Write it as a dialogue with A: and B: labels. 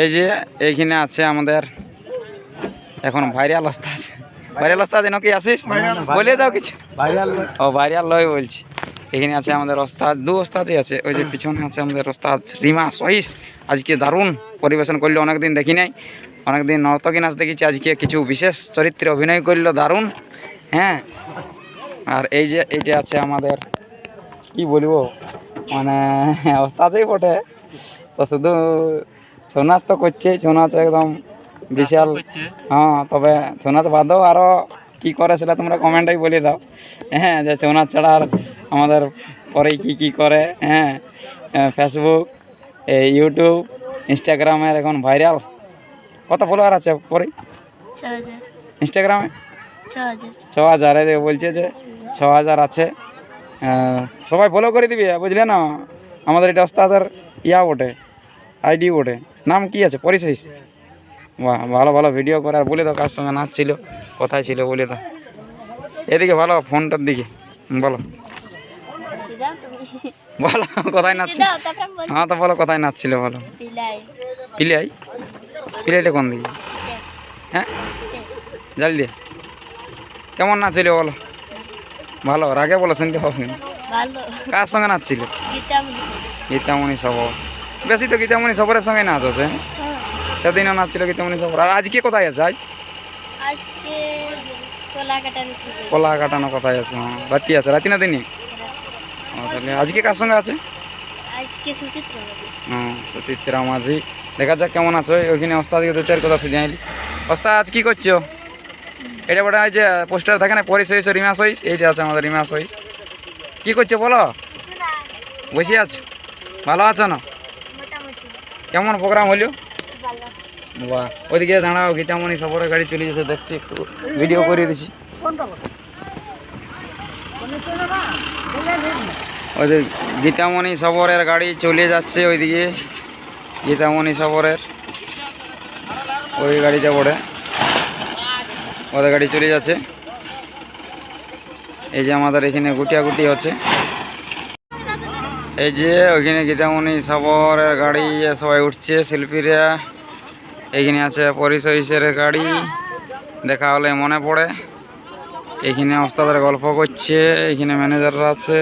A: এই যে এইখানে আছে আমাদের এখন ভাইরাল অবস্থা আছে। ভাইরাল অবস্থা আছে নাকি আসিস বলে দাও কিছু। ভাইরাল ও ভাইরাল লয় বলছি। এখানে আছে আমাদের ওস্তাদ দু ওস্তাদই আছে। ওই যে পিছনে আছে আমাদের ওস্তাদ রিমা সহিস। আজকে দারুণ পরিবেশন করল অনেকদিন দেখি নাই। অনেকদিন নর্তকী নাচ দেখেছি আজকে কিছু বিশেষ চরিত্রে অভিনয় করল দারুণ। হ্যাঁ? আর এই যে এই যে আছে আমাদের কি বলব? মানে ওস্তাদই বটে। তো শুধু ছৌ নাচ তো করছে ছৌ নাচ একদম বিশাল। হ্যাঁ তবে ছৌ নাচ বাদেও আরও কী করে সেটা তোমরা কমেন্টেই বলে দাও। হ্যাঁ যে ছৌ নাচ ছাড়া আর আমাদের পরে কি কি করে হ্যাঁ ফেসবুক এই ইউটিউব ইনস্টাগ্রামের এখন ভাইরাল কত ফলোয়ার আছে পরে? ইনস্টাগ্রামে
B: ছ হাজার
A: বলছে যে ছ হাজার আছে সবাই ফলো করে দিবি বুঝলে না? আমাদের এটা ওস্তাদের ইয়া বটে। আইডি বটে নাম কি আছে? পরিচয় বাহ ভালো ভালো ভিডিও করে আর বলে দাও কার সঙ্গে নাচ ছিল কোথায় ছিল বলে দাও। এদিকে ভালো ফোনটার দিকে। বলো। বলো কোথায় নাচছিল? হ্যাঁ তো বলো কোথায় নাচছিল বলো। পিলাই? পিলাইটা কোন দিকে? হ্যাঁ? জাল দিয়ে কেমন নাচছিল বলো। ভালো রাগে বলো শুনতে না। কার সঙ্গে নাচছিল?
B: গীতা
A: গীতামণি সবর বেশি তো গীতামণি সবরের সঙ্গে নাচ আছে।
B: হ্যাঁ
A: সেদিনও নাচছিল গীতামণি সবর আর আজকে কোথায় আছে আজ?
B: কলা
A: কাটানো কোথায় আছে? হ্যাঁ রাতি আছে রাতি না দিনই? ও, তাহলে আজকে কার সঙ্গে আছে?
B: আজকে সুচিত্র
A: মাঝি। দেখা যাক কেমন আছো। ওইখানে ওস্তাদকে দু চার কথা শুনিয়ে ওস্তাদ আজ কি করছ? এটা বড় যে পোস্টার থাকে না পরিস হইস রিমা সইস এইটা আছে আমাদের রিমা সইস কি করছ বলো? বসে আছো? ভালো আছো না? কেমন প্রোগ্রাম হলো? বাহ। ওইদিকে দাঁড়াও গীতামণি সবরের গাড়ি চলে যেতে দেখছি একটু ভিডিও করে দিছি ওইদিকে গীতামণি সবরের গাড়ি চলে যাচ্ছে ওইদিকে গীতামণি সবরের ওই গাড়িটা পড়ে। ওদের গাড়ি চলে যাচ্ছে। এই যে আমাদের এখানে গুটিয়া গুটি আছে এই যে, ওইখানে গীতামণি সাবরের গাড়ি, সবাই উঠছে, শিল্পীরা। এইখানে আছে পরিচয়ের গাড়ি, দেখা হলে মনে পড়ে। এখানে ওস্তাদের গল্প করছে, এখানে ম্যানেজাররা আছে।